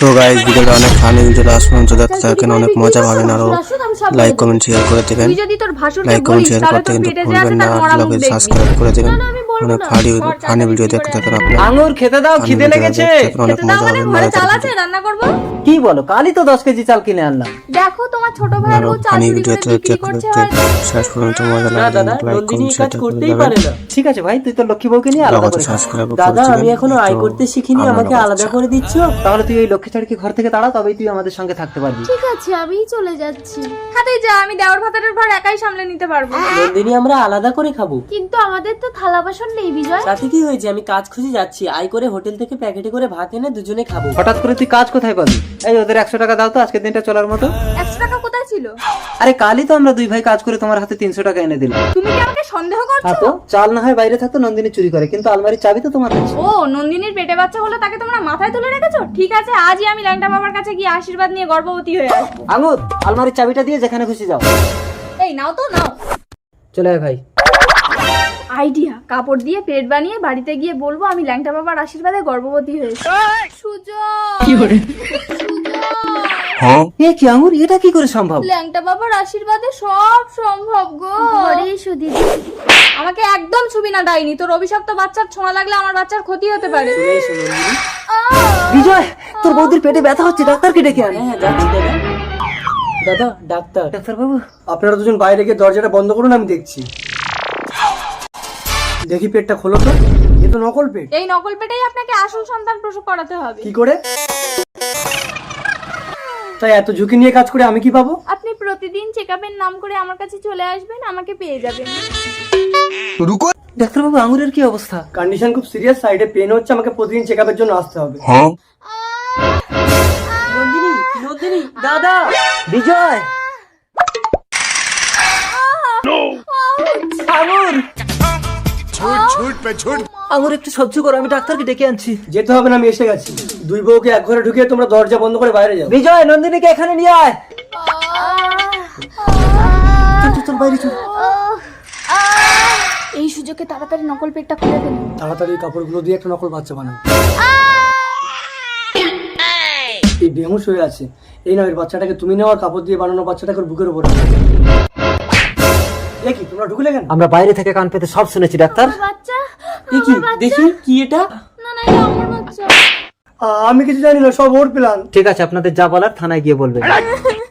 তো গাইজ ভিডিওটা অনেক ফানি ভিডিও লাস্ট পর্যন্ত দেখতে থাকেন অনেক মজা পাবেন আরও লাইক কমেন্ট শেয়ার করে দেবেন। যদি তোর ভাসুরকে লাইক কমেন্ট শেয়ার করতে কিন্তু ভুলবেন না আর মুখ সাবস্ক্রাইব করে দেবেন। অনেক। ফানি ঘর ফানি ভিডিও দেখতে থাকেন আপনারা আঙুর খেতে দাও খিদে লেগেছে। অনেক মজা মানে হবে ঘরে মজা চাল আছে রান্না করব? কি বলো? কালই তো দশ কেজি চাল কিনে আনলাম। দেখো তোমার ছোট ভাই ও চাল ফানি ভিডিও করে বিক্রি করছে শেষ পর্যন্ত মজা লাগবে দাদা লাইক কমেন্ট কাজ শেয়ার করতেই পারে না। ঠিক আছে ভাই তুই তো লক্ষ্মী বউকে নিয়ে আলাদা করে দাদা আমি এখনও আয় করতে শিখিনি আমাকে আলাদা করে দিচ্ছ তাহলে তুই এই লক্ষ্মী ছাড়িকে ঘর থেকে তাড়া তবেই তুই আমাদের সঙ্গে থাকতে পারবি। ঠিক আছে আমি চলে যাচ্ছি। খাতে যা আমি দেওয়ার ভাতারের ঘর একাই সামলে নিতে পারব। নন্দিনী আমরা আলাদা করে খাব। কিন্তু আমাদের তো থালা বাসন নেই বিজয়। তাতে কি হয়েছে? আমি কাজ খুঁজে যাচ্ছি। আই করে হোটেল থেকে প্যাকেটে করে ভাত এনে দুজনে খাব। হঠাৎ করে তুই কাজ কোথায় পাবি? এই ওদের একশো টাকা দাও তো আজকের দিনটা চলার মতো। একশো টাকা ছিল? আরে কালই তো আমরা দুই ভাই কাজ করে তোমার হাতে তিনশো টাকা এনে দিলাম। তুমি কি আমাকে সন্দেহ হ্যাঁ করছ? তো চাল না হয় বাইরে থাকতো নন্দিনী চুরি করে কিন্তু আলমারির চাবি তো তোমার কাছে। ও নন্দিনীর পেটে বাচ্চা হলো তাকে তোমরা মাথায় তুলে রেখেছো? ঠিক আছে আজই আমি ল্যাংটা বাবার কাছে গিয়ে আশীর্বাদ নিয়ে গর্ভবতী হয়ে আসব। আঙুর আলমারির চাবিটা দিয়ে যেখানে খুশি যাও। এই নাও তো নাও। চলে আয় ভাই। আইডিয়া কাপড় দিয়ে পেট বানিয়ে বাড়িতে গিয়ে বলব আমি ল্যাংটা বাবার আশীর্বাদে গর্ভবতী হয়েছি। সুজয় এ কি আঙুর এটা কি করে সম্ভব? ল্যাংটা বাবার আশীর্বাদে সব সম্ভব গো। ঘরে সুদি আমাকে একদম ছবি না ডাইনি তোর অভিশপ্ত বাচ্চার ছোঁয়া লাগলে আমার বাচ্চার ক্ষতি হতে পারে। বিজয় তোর বৌদির পেটে ব্যথা হচ্ছে ডাক্তারকে ডেকে আনে। হ্যাঁ যাচ্ছি দাদা দাদা ডাক্তার। ডাক্তার বাবু আপনারা দুজন বাইরে গিয়ে দরজাটা বন্ধ করুন আমি দেখছি। দেখি পেটটা খোলো তো। এ তো নকল পেট। এই নকল পেটেই আপনাকে আসল সন্তান প্রসব করাতে হবে। কি করে? তাই এত ঝুঁকি নিয়ে কাজ করে আমি কি পাবো? আপনি প্রতিদিন চেকআপের নাম করে আমার কাছে চলে আসবেন আমাকে পেয়ে যাবেন। ডাক্তার বাবু আঙুরের কি অবস্থা? কন্ডিশন খুব সিরিয়াস সাইডে পেন হচ্ছে আমাকে প্রতিদিন চেকআপের জন্য আসতে হবে। নন্দিনী নন্দিনী দাদা বিজয়। আঙুর আঙুর একটু সহ্য করো আমি ডাক্তারকে ডেকে আনছি। যেতে হবে না আমি এসে গেছি। দুই বউকে এক ঘরে ঢুকিয়ে তোমরা দরজা বন্ধ করে বাইরে যাও। বিজয় নন্দিনীকে এখানে নিয়ে আয়। চল, বাইরে চল। এই সুযোগে তাড়াতাড়ি নকল পেটটা খুলে ফেলুন তাড়াতাড়ি কাপড়গুলো দিয়ে একটা নকল বাচ্চা বানাও। এই বেহুশ হয়ে আছে। এই নাও এর বাচ্চাটাকে তুমি নাও আর কাপড় দিয়ে বানানো বাচ্চাটাকে ওর বুকের উপর। কি তোমরা ঢুকলে কেন? আমরা বাইরে থেকে কান পেতে সব শুনেছি ডাক্তার। বাচ্চা কি? দেখি কি এটা? না না এটা আমার বাচ্চা। আমি কিছু জানি না সব ওর প্ল্যান ঠিক আছে আপনাদের যা বলার থানায় গিয়ে বলবেন